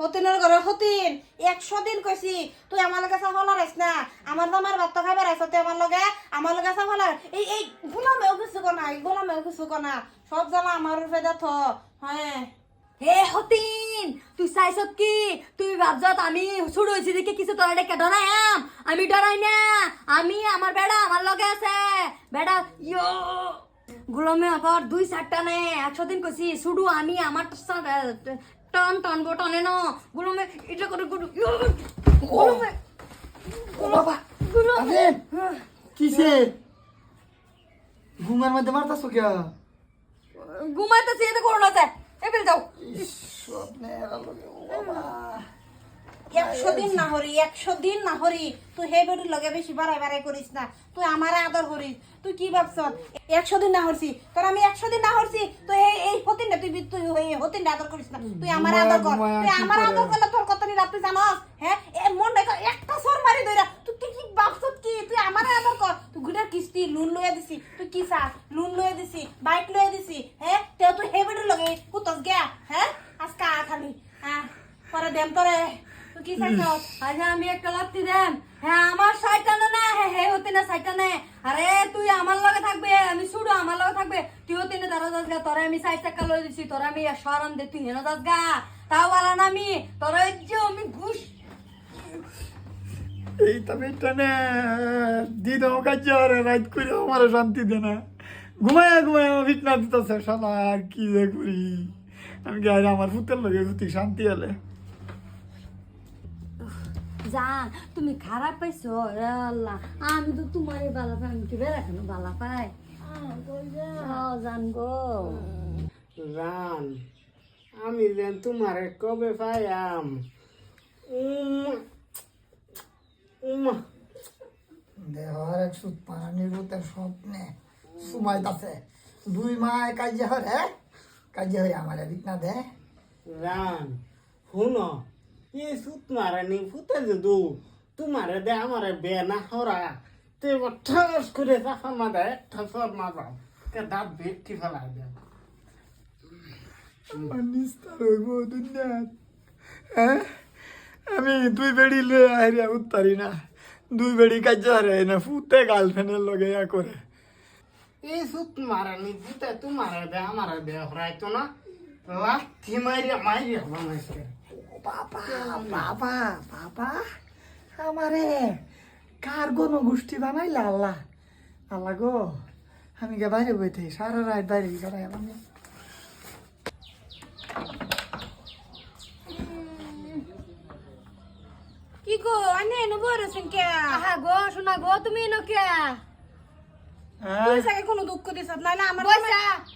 হতিনের ঘরে হতিন। একশো দিন কইছি, তুই আমার লগে চাফা লড়াইস না। আমার জামার ভাত তো খাইবার আইস আমার লগে আমার লগে চাফা এই এই, গোলামেও কিছু কনা গোলামেও কিছু কনা সব জ্বালা আমার রূপে দেথ হ্যাঁ। হে হতিন, তুই চাইছত কি? তুই ভাবছত আমি শুরু হয়েছি দেখে কিছু তোরা ডেকে ডরাইম আমি? ডরাই না। আমি, আমার বেড়া আমার লগে আছে। বেড়া, ইয়ো। গুলমে আবার দুই চারটা নে। একশো দিন কইছি, শুধু আমি, আমার টন টন না। গুলমে এটা করে গুলো গুলমে বাবা গুলমে আরে কিসে? ঘুমের মধ্যে মারতাছো কে ঘুমাইতেছি এতে করোনা যায় এবার যাও। স্বপ্নের আলোকে ও বাবা। একশো দিন না হরি একশো দিন না হরি। তুই হে বেটির লগে বেশি বাড়াই বাড়াই করিস না। তুই আমার আদর করিস তুই কি ভাবছ? একশো দিন না হরছি তোর আমি একশো দিন না হরছি তুই এই এই হতিন না তুই তুই হতিন আদর করিস না। তুই আমার আদর কর তুই আমার আদর করলে তোর কত নি রাত তুই জানস হ্যাঁ এ মন দেখো একটা সর মারি দইরা তুই তুই কি ভাবছ কি? তুই আমার আদর কর তুই গুটার কিস্তি লোন লইয়া দিছি। তুই কি চাস লোন লইয়া দিছি। বাইক লইয়া দিছি। হ্যাঁ তেও তুই হে বেটির লগে কুতস গিয়া। হ্যাঁ আজকে আ খালি হ্যাঁ পরে দেম তোরে কি চাইছ? আচ্ছা আমি একটা লাত্তি দেন। হ্যাঁ আমার সাইটানে না। হ্যাঁ হে হতে না সাইটানে আরে, তুই আমার লগে থাকবে? আমি শুডু আমার লগে থাকবে? তুই হতে না দাঁড়া যাস গা তোরা আমি সাইড চাক্কা লই দিছি। তোরা আমি সরম দে, তুই হেন যাস গা তাও বলা না আমি। তোরা যে আমি ঘুষ এই তবে টানে দিন কাজ, আর রাত করে আমার শান্তি দে না। ঘুমায় ঘুমায় ফিটনা দিতেছে, শালা কি যে করি? আমি গায়ে আমার ফুতের লগে ফুতি শান্তি হলে? জান তুমি খারাপ পাইছো? আল্লাহ আমি তো তোমারই বালা পাই আমি কি বেলা কেন বালা পাই? ও জান গো। রান আমি যেন তোমারে কবে পাইয়াম? উম, উম, দেহর এক সুত পানির ভূতের স্বপ্নে সুমাইতাছে দুই মায় কাজে হরে কাজে হরে আমার বিটনা দে। রান শুন এই সুত মারানি ফুটে যদু তোমারে দে আমারে বে না হরা। তে ঠাস করে চাফা মাদা একটা সব মাদা। তে দাঁত ভেটকি ফেলাই দে। নিস্তার হইব দুনিয়াত হ্যাঁ? আমি দুই বেড়ি লয়ে আইরিয়া উত্তারি না। দুই বেড়ি কাজে হরে না ফুতে গার্লফ্রেন্ডের লগে ইয়া করে। এই সুত মারানি ফুটে তোমারে দে আমারে দে হরাইতো না। লাথি মাইরিয়া মাইরিয়া বানাইছে। বাবা বাবা বাবা আমারে কার গণ গোষ্ঠী বানাইলে আল্লাহ। আল্লাহ গো আমি গে বাইরে বইতে সারা রাত বাইরে বেড়াই আমি কি গো আনে এনে বইরেছেন কে? আহা গো শোনা গো তুমি এনো কে? তুই সাকে কোনো দুঃখ দিছ? না না আমার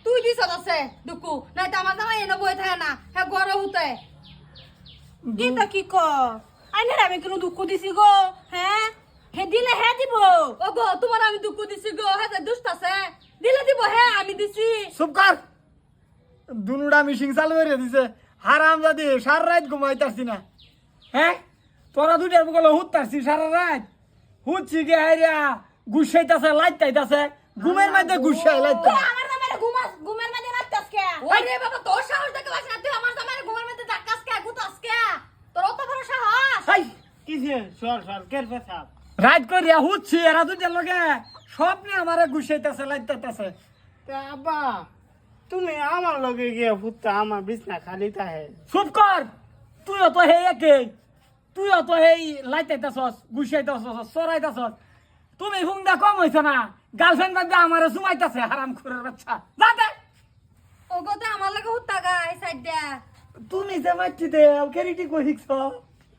তুই দিছ আছে দুকু নাই তো আমার জামাই এনে বই থাকে না। হ্যাঁ গরম হতে কি তা কি ক? আনে আমি কোনো দুঃখ দিছি গো হ্যাঁ? হে দিলে হে দিব। ও গো তোমার আমি দুঃখ দিছি গো হ্যাঁ দুষ্ট আছে। দিলে দিব হ্যাঁ আমি দিছি। চুপ কর। দুনুটা মিশিং চালু করে দিছে। হারাম জাদি সারা রাত ঘুমাইতারছি না। হ্যাঁ? তোরা দুটার বগলে হুতারছি সারা রাত। হুচ্ছি গে হাইরা গুসাইতাছে লাইতাইতাছে ঘুমের মধ্যে গুসাই লাইতা আমার ঘুমাস ঘুমের মাঝে রাখতাস কে ওরে বাবা তোর সাহস দেখে না তুই আমার জামাই ঘুমের মধ্যে ডাক্কাস কে গুতাস কে তোর অত বড় সাহস হাই কিসে? সর সর কের পেছাব রাত করিয়া হুচ্ছি এরা দুটার লগে স্বপ্নে আমারে গুসাইতাছে লাইতাইতাছে। তা আব্বা তুমি আমার লগে গিয়ে ফুটতে আমার বিছনা খালি তাহে চুপ কর! তুইও তো হে একে তুইও তো হেই লাইতাইতাছস গুসাইতাছস সরাইতাছস তুমি হুংদা কম হইছ না গার্লফ্রেন্ড বাদ আমারে সুমাইতাছে হারাম খুরের বাচ্চা। যাতে ও গো তো আমার লাগে হুত্তা গায় সাইড দে তুমি যে মারছি দে কেরিটি কই শিখছ?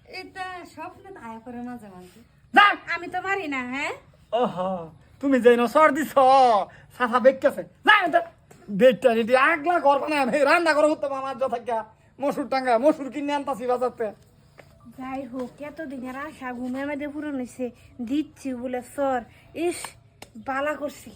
এটা স্বপ্নে আয়া করে মাঝে মাঝে আমি তো মারি না হ্যাঁ? ওহ তুমি যে নসর দিছ সাফা বেককেছে যা এটা। বেটটা রেডি আগলা ঘর বানায় আমি রান্না করে হতো আমার যথা মসুর টাঙ্গা মসুর কিনে আনতাছি বাজারতে। যাই হোক এতদিনের আশা ঘুমের মধ্যে পূরণ হয়েছে দিচ্ছি বলে সর। ইস বালা করছি।